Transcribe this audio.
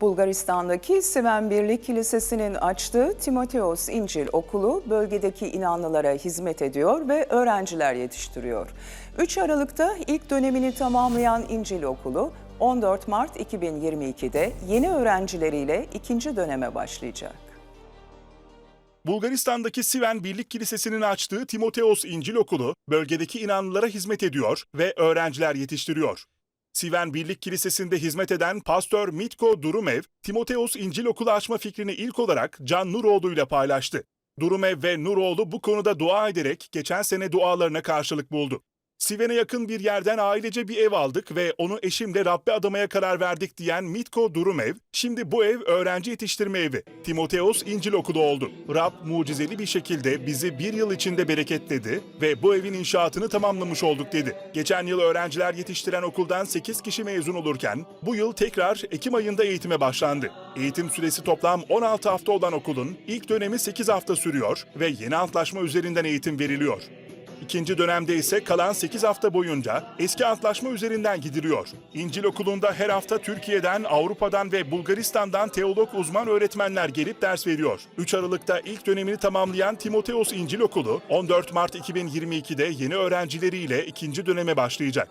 Bulgaristan'daki Siven Birlik Kilisesi'nin açtığı Timoteos İncil Okulu bölgedeki inanlılara hizmet ediyor ve öğrenciler yetiştiriyor. 3 Aralık'ta ilk dönemini tamamlayan İncil Okulu 14 Mart 2022'de yeni öğrencileriyle ikinci döneme başlayacak. Bulgaristan'daki Siven Birlik Kilisesi'nin açtığı Timoteos İncil Okulu, bölgedeki inanlılara hizmet ediyor ve öğrenciler yetiştiriyor. Siven Birlik Kilisesi'nde hizmet eden pastör Mitko Durumev, Timoteos İncil Okulu açma fikrini ilk olarak Can Nuroğlu ile paylaştı. Durumev ve Nuroğlu bu konuda dua ederek geçen sene dualarına karşılık buldu. Siven'e yakın bir yerden ailece bir ev aldık ve onu eşimle Rabbe adamaya karar verdik diyen Mitko Durumev, şimdi bu ev öğrenci yetiştirme evi. Timoteos İncil Okulu oldu. Rab mucizeli bir şekilde bizi bir yıl içinde bereketledi ve bu evin inşaatını tamamlamış olduk dedi. Geçen yıl öğrenciler yetiştiren okuldan 8 kişi mezun olurken bu yıl tekrar Ekim ayında eğitime başlandı. Eğitim süresi toplam 16 hafta olan okulun ilk dönemi 8 hafta sürüyor ve yeni antlaşma üzerinden eğitim veriliyor. İkinci dönemde ise kalan 8 hafta boyunca eski antlaşma üzerinden gidiliyor. İncil Okulu'nda her hafta Türkiye'den, Avrupa'dan ve Bulgaristan'dan teolog uzman öğretmenler gelip ders veriyor. 3 Aralık'ta ilk dönemini tamamlayan Timoteos İncil Okulu, 14 Mart 2022'de yeni öğrencileriyle ikinci döneme başlayacak.